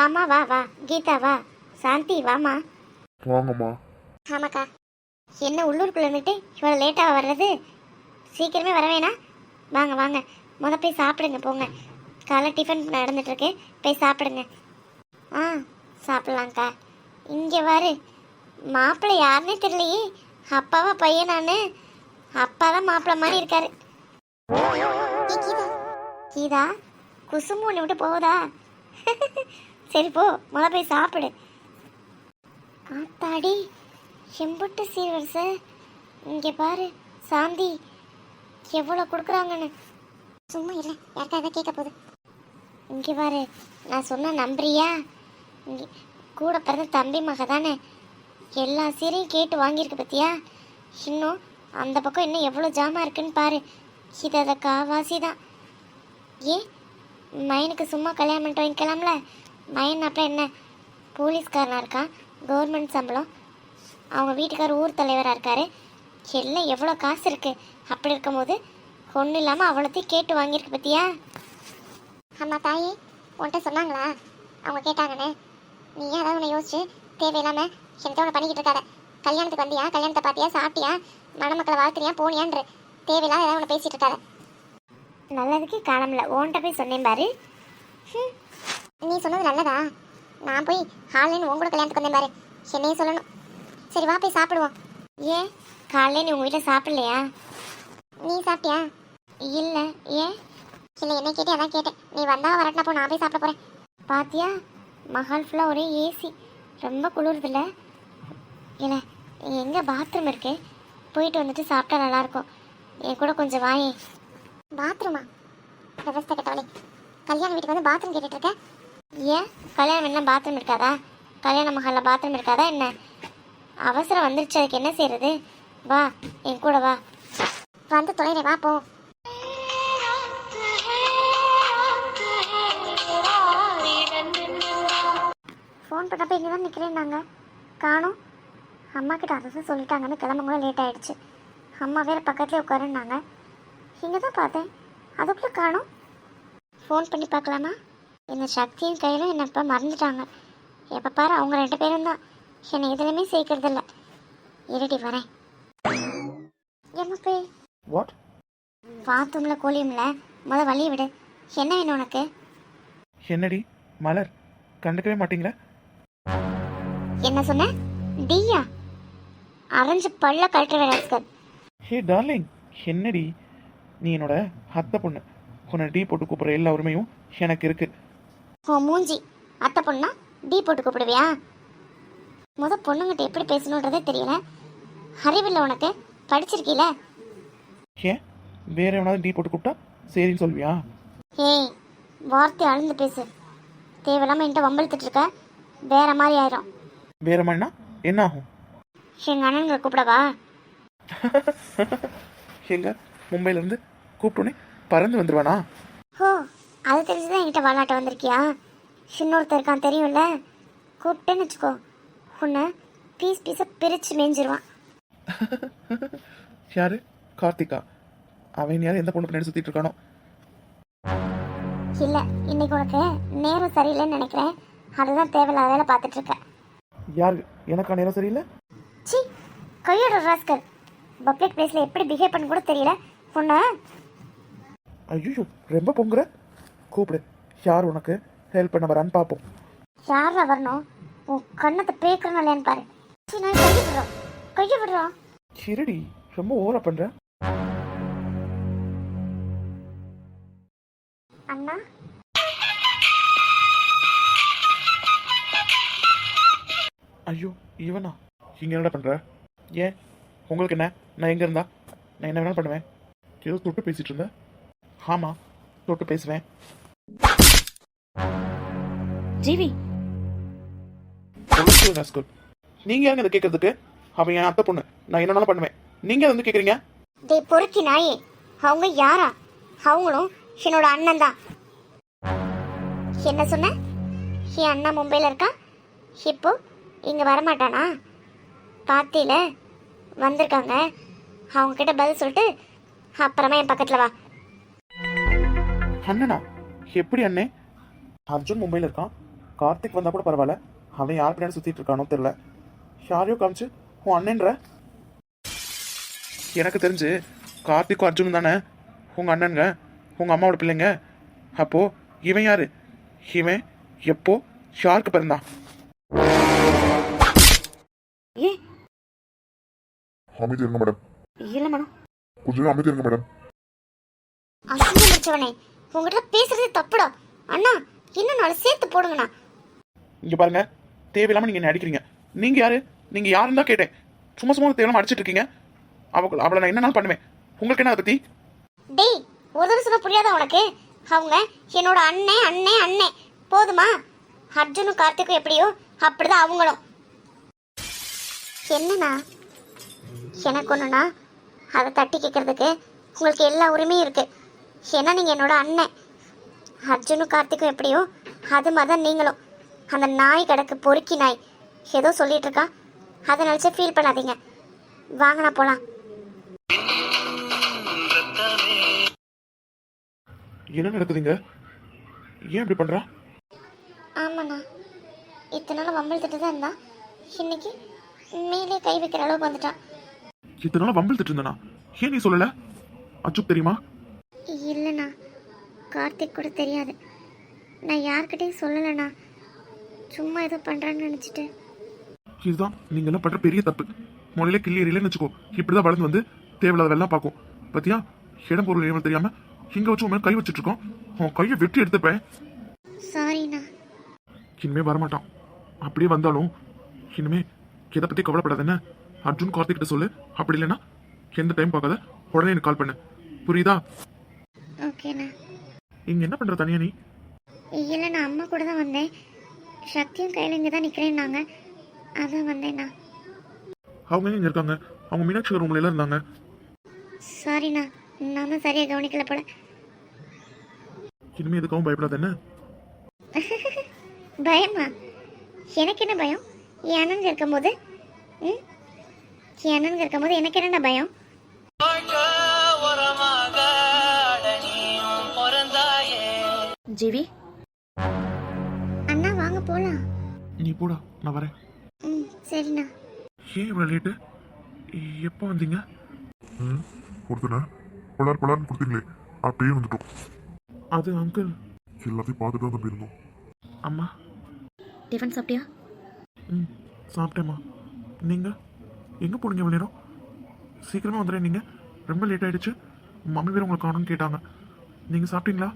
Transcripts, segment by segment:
வாமா வா வா. கீதா வா. சாந்தி வாமா வாங்கம்மா. ஆமாக்கா. என்ன உள்ளூருக்குள்ள இருந்துட்டு இவ்வளோ லேட்டாக வர்றது? சீக்கிரமே வர வேணாம். வாங்க வாங்க. முத போய் சாப்பிடுங்க போங்க. காலை டிஃபன் நடந்துட்டு இருக்கு போய் சாப்பிடுங்க. ஆ சாப்பிட்லாங்க்கா இங்கே வாரு மாப்பிள்ளை யாருன்னே தெரியலையே. அப்பாவா பையனானு அப்பா தான் மாப்பிள்ளை மாதிரி இருக்காரு. கீதா. கீதா குசும்பு ஒன்று விட்டு போகுதா? சரி போ. மழை போய் சாப்பிடு. ஆத்தாடி செம்புட்டு சீர்வரிசை இங்கே பாரு சாந்தி. எவ்வளோ கொடுக்குறாங்கன்னு. சும்மா இல்லை யாருக்காக கேட்க போகுது. இங்கே பாரு நான் சொன்ன நம்புறியா? இங்கே கூட பிறந்த தம்பி மக தானே. எல்லா சீரையும் கேட்டு வாங்கியிருக்கு பத்தியா? இன்னும் அந்த பக்கம் இன்னும் எவ்வளோ ஜாமா இருக்குன்னு பாரு. இது அதை காவாசி தான். ஏன்? மயனுக்கு சும்மா கல்யாணம் பண்ணிட்டு வாங்கிக்கலாம்ல? மயன் அப்புறம் என்ன? போலீஸ்காரனாக இருக்கான் கவர்மெண்ட் சம்பளம். அவங்க வீட்டுக்கார் ஊர் தலைவராக இருக்காரு. எல்லாம் எவ்வளோ காசு இருக்குது அப்படி இருக்கும்போது ஒன்றும் இல்லாமல் அவ்வளோத்தையும் கேட்டு வாங்கியிருக்கு பத்தியா? அம்மா தாயி உன்கிட்ட சொன்னாங்களா? அவங்க கேட்டாங்கன்னு. நீ ஏன் அதாவது ஒன்று யோசிச்சு தேவையில்லாமல் என்கிட்ட ஒன்று பண்ணிக்கிட்டு இருக்காத. கல்யாணத்துக்கு வந்தியா? கல்யாணத்தை பார்த்தியா? சாப்பிட்டியா? மணமக்களை வாழ்த்துறியா? போனியான்ற. தேவையில்லாத ஏதாவது ஒன்று பேசிகிட்டு இருக்காத. நல்லதுக்கு காலமில்ல. ஓன்ட்ட போய் சொன்னேன் பாரு. ஹம். நீ சொன்னது நல்லதா? நான் போய் ஹாலில் உன் கூட கல்யாணத்துக்கு வந்தேன் பாரு. என்னையும் சொல்லணும். சரி வா போய் சாப்பிடுவோம். ஏன் காலையில் நீ உங்கள் வீட்டில் சாப்பிடலையா? நீ சாப்பிட்டியா? இல்லை. ஏன் இல்லை என்ன கேட்டே அதான் கேட்டேன். நீ வந்தா வரட்டினா போ நான் போய் சாப்பிட போகிறேன் பாத்தியா? மஹால் ஃபுல்லாக ஒரே ஏசி ரொம்ப குளிருதுல்ல. இல்லை எங்கே பாத்ரூம் இருக்கு? போயிட்டு வந்துட்டு சாப்பிட்டா நல்லாயிருக்கும் என் கூட கொஞ்சம் வாயே பாத்ரூமா விவசாய கட்டவளே கல்யாண வீட்டுக்கு வந்து பாத்ரூம் கேட்டுட்டு இருக்க? ஏன்? கல்யாணம் என்ன? பாத்ரூம் இருக்காதா? கல்யாண மஹாலில் பாத்ரூம் இருக்காதா? என்ன? அவசரம் வந்துருச்சு. அதுக்கு என்ன செய்யறது வா என் கூட வா. வந்து தொலைறே வா போ. ஃபோன் பண்ணப்போ இங்கே தான் நிற்கிறேன்னாங்க காணும். அம்மா கிட்ட அதை தான் சொல்லிட்டாங்கன்னு கிளம்பும்போது லேட் ஆகிடுச்சு அம்மா வேறு பக்கத்துலேயே உட்காருன்னாங்க. இங்கே தான் பார்த்தேன். அதுக்குள்ளே காணும். ஃபோன் பண்ணி பார்க்கலாமா? என்ன சக்தியும் கையிலும் என்னை இப்போ மறந்துட்டாங்க. எப்போ பாரு அவங்க ரெண்டு பேரும் தான். என்னை எதுலையுமே சேர்க்கறதில்ல. இருடி வரேன். என்ன போய்? வாட் பாத்ரூம்ல கோழியும்ல. முத வழி விடு. என்ன வேணும் உனக்கு? என்னடி? மலர். கண்டுக்கவே மாட்டீங்களா? என்ன சொன்ன? டீயா? அரைஞ்சு பல்ல கழட்டுற ராஸ்கர் ஹே டார்லிங் என்னடி? நீ என்னோட அத்தை பொண்ணு. உன்னை டீ போட்டு கூப்பிட்ற எல்லா உரிமையும் எனக்கு இருக்கு. உன் மூஞ்சி அத்தை பொண்ணா? டீ போட்டு கூப்பிடுவியா? முத பொண்ணுங்கிட்ட எப்படி பேசணுன்றதே தெரியல. அறிவில்லை உனக்கு? படிச்சிருக்கீல? ஏன்? வேற எவனாவது டீ போட்டு கூப்பிட்டா? சரின்னு சொல்வியா ஏய் வார்த்தை அழுந்து பேசு. தேவையில்லாம என்கிட்ட வம்பழுத்துட்டு இருக்க. வேற மாதிரி ஆயிரும். வேற மாதிரினா? என்ன ஆகும்? எங்க அண்ணன்களை கூப்பிடவா? எங்க மும்பையிலேருந்து கூப்பிட்டோன்னே பறந்து வந்துடுவானா ஓ அது தெரிஞ்சுதான் என்கிட்ட வாலாட்ட வந்திருக்கியா? இன்னொருத்தர் இருக்கான் தெரியும்ல? கூப்பிட்டேன்னு வச்சுக்கோ. உன்னை பீஸ் பீஸை பிரித்து மேய்ஞ்சிருவான். யாரு? கார்த்திகா. அவன் யாரும் எந்த பொண்ணு பின்னாடி இருக்கானோ? இல்லை இன்னைக்கு உனக்கு நேரம் சரியில்லைன்னு நினைக்கிறேன். அதுதான் தேவையில்லாத வேலை பார்த்துட்டு இருக்கேன் யாரு? எனக்கா நேரம் சரியில்லை? சி கையோட ராஸ்கர் பப்ளிக் பிளேஸில் எப்படி பிஹேவ் பண்ண கூட தெரியல. உன்னை ஐயோ ரொம்ப பொங்குற. கூப்பிடு. யார் உனக்கு ஹெல்ப் பண்ண வரான்னு பார்ப்போம் யாரா வரணும் உன் கண்ணத்தை பேக்கணும் இல்லையான்னு பாரு. சி நான் கையை விடுறோம். கையை விடுறோம். இருடி ரொம்ப ஓவரா பண்ற? அண்ணா? ஐயோ இவனா? இங்க என்னடா பண்ற? ஏன்? உங்களுக்கு என்ன? நான் எங்க இருந்தா? நான் என்ன வேணாலும் பண்ணுவேன். ஏதோ தொட்டு பேசிட்டு இருந்தேன். ஆமா தொட்டு பேசுவேன். ஜீவி. நீங்க யாருங்க இதை கேட்கறதுக்கு அவன் என் அத்தை பொண்ணு. நான் என்னனாலும் பண்ணுவேன். நீங்க வந்து கேக்குறீங்க? டேய் பொறுக்கி நாயே. அவங்க யாரா? அவங்களும் என்னோட அண்ணன் தான். என்ன சொன்ன? என் அண்ணா மும்பையில் இருக்கா? இப்போ இங்கே வரமாட்டானா? பாத்தியில வந்திருக்காங்க. அவங்க கிட்ட பதில் சொல்லிட்டு அப்புறமா என் பக்கத்தில் வா. அண்ணனா? எப்படி அண்ணே? அர்ஜுன் மும்பையில் இருக்கான். கார்த்திக் வந்தா கூட பரவாயில்ல. அவன் யார் பின்னாடி சுத்திட்டு இருக்கானோ தெரியல. யாரையோ காமிச்சு உன் அண்ணன்ற? எனக்கு தெரிஞ்சு கார்த்திக்கும் அர்ஜுனும் தானே? உங்க அண்ணனுங்க உங்க அம்மாவோட பிள்ளைங்க. அப்போ இவன் யாரு? இவன் எப்போ? யாருக்கு பிறந்தான் ஏ. அமைதி இருங்க மேடம் இல்லை மேடம் கொஞ்ச நேரம் அமைதி இருங்க மேடம் அசிங்கம் முடிச்சவனே உங்ககிட்ட பேசுறதே தப்புடா. அண்ணா இன்னும் நாலு சேர்த்து போடுங்கண்ணா. இங்க பாருங்க தேவையில்லாம நீங்க என்ன அடிக்கிறீங்க. நீங்க யாரு? நீங்க யாருன்னு தான் கேட்டேன். சும்மா சும்மா தேவையில்லாம அடிச்சிட்டு இருக்கீங்க. அவ அவளை நான் என்னன்னா பண்ணுவேன். உங்களுக்கு என்ன அதை பத்தி? டேய் ஒரு தடவை சொன்னா புரியாதா உனக்கு? அவங்க என்னோட அண்ணே அண்ணே அண்ணே. போதுமா? அர்ஜுனும் கார்த்திக்கும் எப்படியோ அப்படிதான் அவங்களும். என்னண்ணா? எனக்கு ஒன்றுண்ணா அதை தட்டி கேட்கறதுக்கு உங்களுக்கு எல்லா உரிமையும் இருக்கு. ஏன்னா நீங்கள் என்னோட அண்ணன் அர்ஜுனும் கார்த்திக்கும் எப்படியோ அது மாதிரி தான் நீங்களும். அந்த நாய் கிடக்கு பொறுக்கி நாய். ஏதோ சொல்லிட்டு இருக்கான் அதை நினச்சி ஃபீல் பண்ணாதீங்க. வாங்கண்ணா போகலாம் என்ன நடக்குதுங்க? ஏன் இப்படி பண்றா? ஆமாண்ணா. இத்தனை நாள் வம்பல் திட்டு தான் இருந்தான். இன்னைக்கு மேலே கை வைக்கிற அளவுக்கு வந்துட்டான். இத்தனை நாள் வம்பில் திட்டு இருந்தனா? ஏன் நீ சொல்லல? அச்சுப் தெரியுமா? இல்லைண்ணா. கார்த்திக் கூட தெரியாது. நான் யார்கிட்டயும் சொல்லலைண்ணா. சும்மா ஏதோ பண்ணுறான்னு நினச்சிட்டு இதுதான் நீங்க எல்லாம் பண்ற பெரிய தப்பு. முதல்ல கிள்ளி எறியலன்னு வச்சுக்கோ. இப்படிதான் வளர்ந்து வந்து தேவையில்லாத வெள்ளம் பார்க்கும். பாத்தியா? இடம் பொருள் ஏமல் தெரியாம இங்க வச்சு உன் கை வச்சுட்டு இருக்கோம். உன் கையை வெட்டி எடுத்துப்பேன். சாரிண்ணா இனிமே வரமாட்டான். அப்படியே வந்தாலும் இனிமே எதை பத்தி கவலைப்படாத அர்ஜுன் கார்த்திக் கிட்ட சொல்லு. அப்படி இல்லைன்னா எந்த டைம் பார்க்காத உடனே எனக்கு கால் பண்ணு. புரியுதா? ஓகேண்ணா இங்க என்ன பண்ற தனியா நீ? இல்லை நான் அம்மா கூட தான் வந்தேன். சக்தியும் கையில் இங்கே தான் நிற்கிறேன்னாங்க அதான் வந்தேண்ணா. அவங்க எங்க இங்க இருக்காங்க? அவங்க மீனாட்சி ரூம்ல எல்லாம் இருந்தாங்க. சாரிண்ணா நான் தான் சரியாக கவனிக்கல போல. இனிமே எதுக்காகவும் பயப்படாத என்ன? பயமா? எனக்கு என்ன பயம்? என் அண்ணனுங்க இருக்கும்போது ம்? என் அண்ணனுங்க இருக்கும்போது எனக்கு என்னென்ன பயம்? ஜிவி போகலாம் நீ போடா நான் வரேன். ம் சரிண்ணா. ஏன் இவ்வளோ லேட்டு எப்போ வந்தீங்க? ம் கொடுத்தனே பலார் பலார்னு கொடுத்தீங்களே அப்படியே வந்துட்டோம். அது அங்கிள் எல்லாத்தையும் பார்த்துட்டு தான் தம்பி இருந்தோம். அம்மா. டிஃபன் சாப்பிட்டியா? ம் சாப்பிட்டேம்மா. நீங்கள் எங்கே போனீங்க இவ்வளோ நேரம்? சீக்கிரமாக வந்துடுறேன் நீங்கள் ரொம்ப லேட் ஆயிடுச்சு. மம்மி வேறு உங்களை காணும்னு கேட்டாங்க. நீங்கள் சாப்பிட்டீங்களா?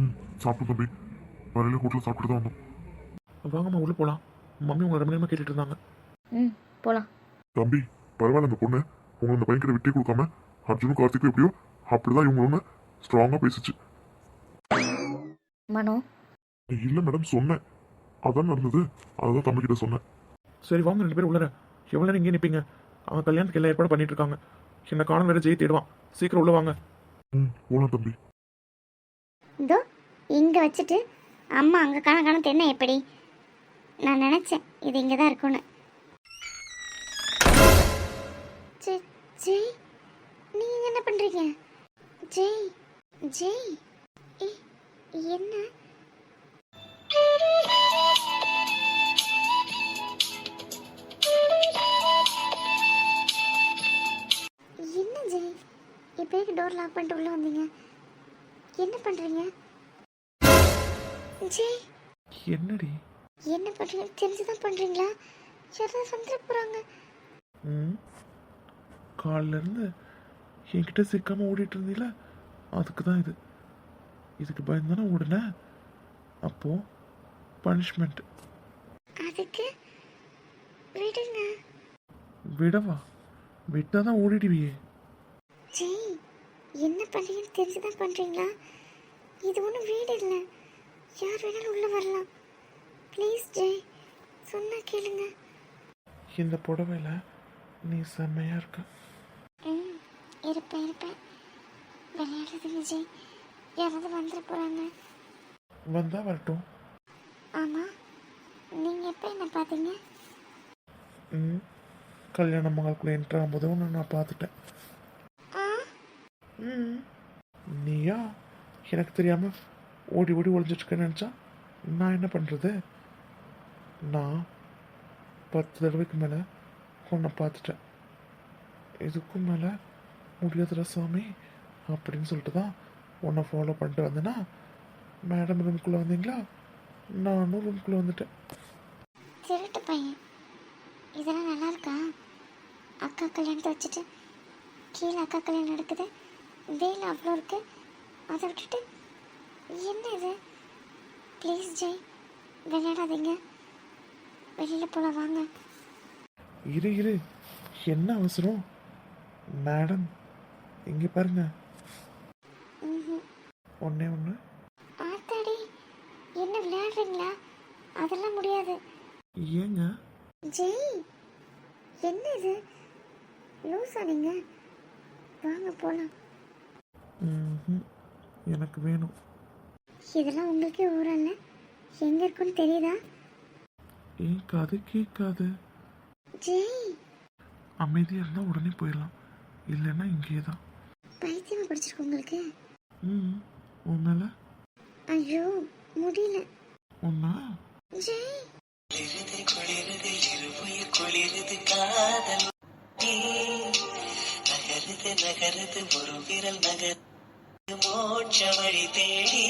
ம் சாப்பிட்டோம் தம்பி. வரையில ஹோட்டலில் சாப்பிட்டு தான் வந்தோம். வாங்கம்மா உள்ளே போகலாம் மம்மி உங்களை ரொம்ப நேரமாக கேட்டுட்டு இருந்தாங்க. ம் போகலாம் தம்பி பரவாயில்ல அந்த பொண்ணு. உங்களை அந்த பையன் கிட்ட விட்டே கொடுக்காம அர்ஜுனும் கார்த்திக்கும் எப்படியோ அப்படிதான் இவங்க ஒன்று ஸ்ட்ராங்காக பேசுச்சு. மனோ. இல்லை மேடம் சொன்னேன். அதான் நடந்தது. அதான் தம்பி கிட்ட சொன்னேன். சரி வாங்க ரெண்டு பேரும் உள்ளர. எவ்வளோ நேரம் இங்கே நிற்பீங்க அவன் கல்யாணத்துக்கு எல்லாம் ஏற்பாடு பண்ணிட்டு இருக்காங்க. என்ன காணும் வேற ஜெய் தேடுவான். சீக்கிரம் உள்ள வாங்க. ம் போகலாம் தம்பி. இதோ இங்கே வச்சுட்டு அம்மா அங்கே காண காண தென்ன எப்படி? நான் நினச்சேன் இது இங்கே தான் இருக்கும்னு. ஜெய் ஜெய் நீங்கள் என்ன பண்ணுறீங்க ஜெய் ஜெய் ஏ என்ன? என்ன ஜெய் இப்போ டோர் லாக் பண்ணிட்டு உள்ளே வந்தீங்க. என்ன பண்ணுறீங்க ஜெய் என்னடி? என்ன பண்ணுறீங்க தெரிஞ்சுதான் பண்ணுறீங்களா யாராவது வந்துட போகிறாங்க ம்? காலில இருந்து என்கிட்ட சிக்காம ஓடிட்டு இருந்தீல அதுக்கு தான் இது. இதுக்கு பயந்தானே ஓடுன? அப்போ பனிஷ்மெண்ட். அதுக்கு விடுங்க. விடவா? விட்டா தான் ஓடிடுவியே. ஜெய் என்ன பண்ணுறீங்கன்னு தெரிஞ்சுதான் பண்ணுறீங்களா இது ஒன்றும் வீடு இல்லை. யார் வேணாலும் உள்ளே வரலாம். ப்ளீஸ் ஜெய் சொன்னா கேளுங்க. இந்த புடவையில நீ செம்மையா இருக்க. ம் இருப்பேன் இருப்பேன். விளையாடுறதுங்க ஜெய் யாராவது வந்துட போகிறாங்க வந்தா வரட்டும். ஆமாம் நீங்கள் எப்போ என்ன பார்த்தீங்க ம் கல்யாண மகளுக்குள்ள என்ட்ரு ஆகும்போது நான் பார்த்துட்டேன் ஆ? ம். நீயா? எனக்கு தெரியாம ஓடி ஓடி ஒளிஞ்சிட்டு இருக்கேன்னு நினச்சா நான் என்ன பண்ணுறது நான் பத்து தடவைக்கு மேலே உன்னை பார்த்துட்டேன். இதுக்கும் மேலே முடியாதுடா சாமி அப்படின்னு சொல்லிட்டு தான் உன்னை ஃபாலோ பண்ணிட்டு வந்தேன்னா மேடம் ரூம்குள்ளே வந்தீங்களா? நானும் ரூம்குள்ளே வந்துட்டேன். திருட்டு பையன். இதெல்லாம் நல்லா இருக்கா? அக்கா கல்யாணத்தை வச்சுட்டு கீழே அக்கா கல்யாணம் நடக்குது. வேலை அவ்வளோ இருக்கு. அதை விட்டுட்டு என்ன இது? ப்ளீஸ் ஜெய் விளையாடாதீங்க. வெளியில் போகலாம் வாங்க. இரு இரு. என்ன அவசரம்? மேடம் இங்கே பாருங்க. ம்ஹும். ஒன்றே ஆத்தாடி என்ன விளையாடுறீங்களா? அதெல்லாம் முடியாது. ஏங்க? ஜெய் என்ன இது லூஸா நீங்க? வாங்க ம்ஹும். எனக்கு வேணும். இதெல்லாம் உங்களுக்கே ஊரல்ல. எங்க இருக்குன்னு தெரியுதா? ஏன் கதை கேட்காது. ஜெய். அமைதியாக இருந்தால் உடனே போயிடலாம் இல்லைன்னா இங்கே தான் பைத்தியமா பிடிச்சிருக்கு உங்களுக்கு? ம். உன் மேலே? ஐயோ முடியல. ஒன்றா ஜெய். நகருது நகருது ஒரு விரல் நகர் மோட்ச வழி தேடி.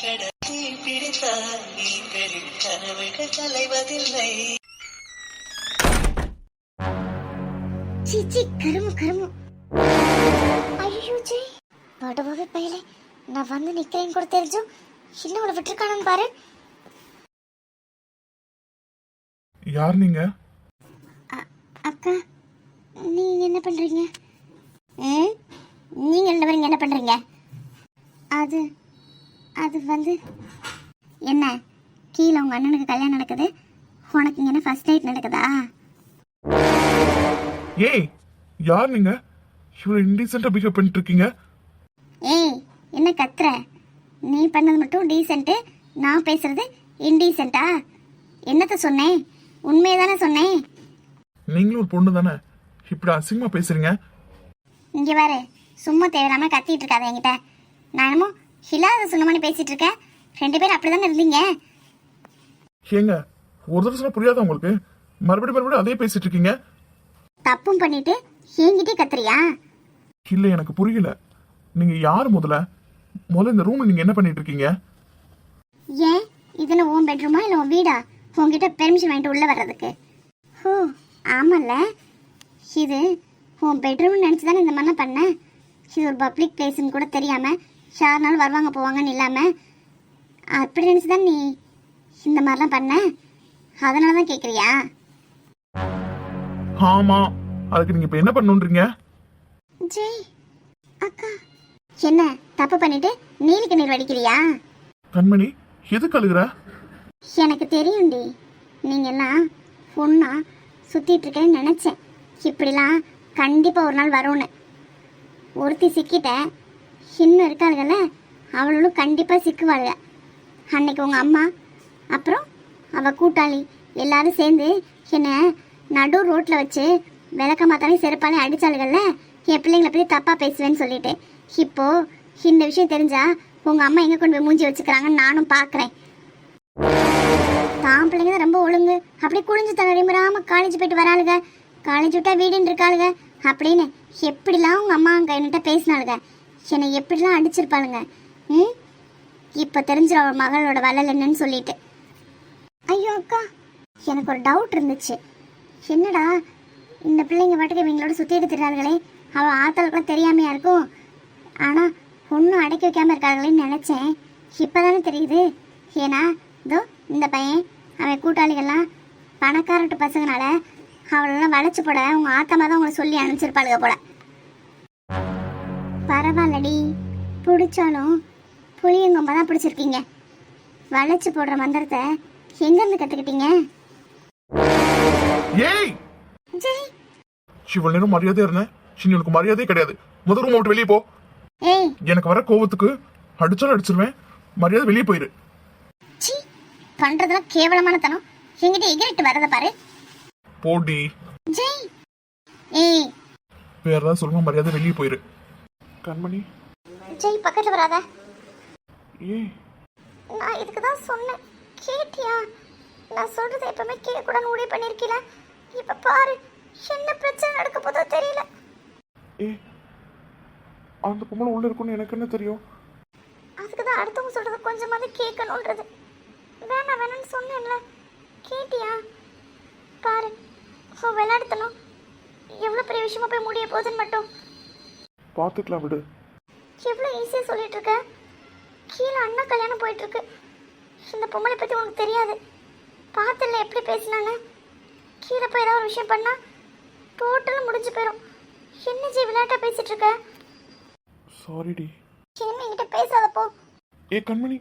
கடத்தி பிடித்தால் நீங்களின் கனவுகள் கலைவதில்லை சீச்சி கருமு கருமு. ஐயோ ஜெய். படுபாவே பையலே நான் வந்து நிக்கிறேன்னு கூட தெரிஞ்சும் இன்னும் அவளை விட்டுருக்கானு பாரு. யார் நீங்கள் அக்கா நீங்க என்ன பண்றீங்க? நீங்க ரெண்டு பேரும் என்ன பண்றீங்க? அது அது வந்து என்ன? கீழே உங்க அண்ணனுக்கு கல்யாணம் நடக்குது. உனக்கு இங்க என்ன ஃபர்ஸ்ட் நைட் நடக்குதா? ஏய் யார் நீங்கள் இவ்வளோ இன்டீசெண்டாக பிஹேவ் பண்ணிட்டு இருக்கீங்க ஏய் என்ன கத்துற? நீ பண்ணது மட்டும் டீசென்ட்டு நான் பேசுறது இன்டீசென்ட்டா என்னத்த சொன்னேன்? உண்மையை தானே சொன்னேன்? நீங்களும் ஒரு பொண்ணு தானே? இப்படி அசிங்கமாக பேசுறீங்க? இங்கே பாரு சும்மா தேவையில்லாம கத்திட்டு இருக்காத என்கிட்ட. நான் என்னமோ இல்லாத சொன்னமானு பேசிட்டு இருக்கேன் ரெண்டு பேரும் அப்படிதானே இருந்தீங்க? ஏங்க ஒரு தடவை சொன்னா புரியாதா உங்களுக்கு? மறுபடியும் மறுபடியும் அதே பேசிட்டு இருக்கீங்க தப்பும் பண்ணிட்டு என்கிட்டே கத்துறியா? இல்ல எனக்கு புரியல. நீங்க யார் முதல்ல? முதல்ல இந்த ரூம்ல நீங்க என்ன பண்ணிட்டு இருக்கீங்க ஏன்? இதுல உன் பெட்ரூமா இல்லை உன் வீடா? உன்கிட்ட பெர்மிஷன் வாங்கிட்டு உள்ள வர்றதுக்கு. ஓ ஆமால்ல. இது உன் பெட்ரூம்னு நினச்சி தானே இந்த மாதிரிலாம் பண்ணேன் இது ஒரு பப்ளிக் பிளேஸ்னு கூட தெரியாம யாருனாலும் வருவாங்க போவாங்கன்னு இல்லாம அப்படி நினச்சி தான் நீ இந்த மாதிரிலாம் பண்ண? அதனால தான் கேட்குறியா ஆமா அதுக்கு நீங்க இப்ப என்ன பண்ணுன்றீங்க? ஜெய் அக்கா. என்ன தப்பு பண்ணிட்டு நீலிக்கு நீர் வடிக்கிறியா? கண்மணி எதுக்கு அழுகுற? எனக்கு தெரியும்டி. நீங்க எல்லாம் பொண்ணா சுத்திட்டு இருக்கேன்னு நினைச்சேன். இப்படிலாம் கண்டிப்பா ஒரு நாள் வரும்னு. ஒருத்தி சிக்கிட்ட இன்னும் இருக்காளுகள்ல? அவளும் கண்டிப்பாக சிக்குவாளுக. அன்னைக்கு உங்கள் அம்மா அப்புறம் அவள் கூட்டாளி எல்லாரும் சேர்ந்து என்ன நடு ரோட்டில் வச்சு விளக்க மாத்தாலையும் செருப்பாலையும் அடித்தாளுகள்ல என் பிள்ளைங்களை பற்றி தப்பாக பேசுவேன்னு சொல்லிட்டு. இப்போது இந்த விஷயம் தெரிஞ்சால் உங்கள் அம்மா எங்கே கொண்டு போய் மூஞ்சி வச்சுக்கிறாங்கன்னு நானும் பார்க்குறேன் தான் பிள்ளைங்க தான் ரொம்ப ஒழுங்கு. அப்படியே குளிஞ்சு தலை காலேஜ் போயிட்டு வராளுங்க காலேஜ் விட்டா வீடுன்னு இருக்காளுங்க அப்படின்னு எப்படிலாம் உங்கள் அம்மா அங்கே என்கிட்ட பேசினாளுங்க என்னை எப்படிலாம் அடிச்சிருப்பாளுங்க? ம்? இப்போ தெரிஞ்சிடும் அவள் மகளோட வளல் என்னன்னு சொல்லிட்டு. ஐயோ அக்கா எனக்கு ஒரு டவுட் இருந்துச்சு. என்னடா இந்த பிள்ளைங்க பாட்டுக்கு இவங்களோட சுற்றி திரிறாங்களே அவள் ஆத்தலுக்குலாம் தெரியாமையா இருக்கும். ஆனால் ஒன்றும் அடக்கி வைக்காம இருக்காங்களேன்னு நினச்சேன். இப்போதானே தெரியுது. ஏன்னா இதோ இந்த பையன் அவன் கூட்டாளிகள்லாம் பணக்காரட்டு பசங்கனால அவளெல்லாம் வளைச்சு போட உங்கள் ஆத்தமா தான் உங்களை சொல்லி அனுப்பிச்சிருப்பாளுங்க போல. பரவாயில்லடி. பிடிச்சாலும் புளியங்கொம்ப தான் பிடிச்சிருக்கீங்க. வளைச்சு போடுற மந்திரத்தை எங்கேருந்து கற்றுக்கிட்டீங்க ஏய்! ஜெய்! இவ்வளவு நேரம் மரியாதையா இருந்தேன் சின்ன உனக்கு மரியாதையே கிடையாது. முதல் ரூம் விட்டு வெளியே போ. ஏய்! எனக்கு வர கோவத்துக்கு அடிச்சாலும் அடிச்சிருவேன். மரியாதை வெளியே போயிரு. சி பண்றதெல்லாம் கேவலமான தனம் என்கிட்ட எகிரிட்டு வரத பாரு. போடி. ஜெய்! ஏய்! வேற ஏதாவது சொல்லுங்க மரியாதை வெளியே போயிரு. கண்மணி. ஜெய் பக்கத்துல வராத. ஏய். நான் இதுக்கு தான் சொன்னேன். கேட்டியா? நான் சொல்றதை எப்பவுமே கேட்கக்கூடாதுன்னு முடிவு பண்ணியிருக்கீல. இப்ப பாரு என்ன பிரச்சனை நடக்க போதோ தெரியல. ஏ அந்த பொம்பளை உள்ள இருக்குன்னு எனக்கு என்ன தெரியும்? அதுக்கு தான் அடுத்தவங்க சொல்றது கொஞ்சமாவது கேட்கணுன்றது வேணாம் வேணாம்னு சொன்னேன்ல. கேட்டியா? பாரு ஸோ விளையாடுத்தணும் எவ்வளோ பெரிய விஷயமா போய் முடிய போகுதுன்னு மட்டும். பார்த்துக்கலாம் விடு. எவ்வளோ ஈஸியாக சொல்லிட்டு இருக்க கீழே அண்ணா கல்யாணம் போயிட்டு இருக்கு இந்த பொம்பளை பற்றி உனக்கு தெரியாது. பார்த்துல எப்படி பேசினான்னு கீழே போய் ஏதாவது ஒரு விஷயம் பண்ணா டோட்டலாக முடிஞ்சு போயிடும் என்ன ஜி விளையாட்டா பேசிட்டு இருக்க சாரிடி இனிமே என்கிட்ட பேசாதப்போ ஏ கண்மணி.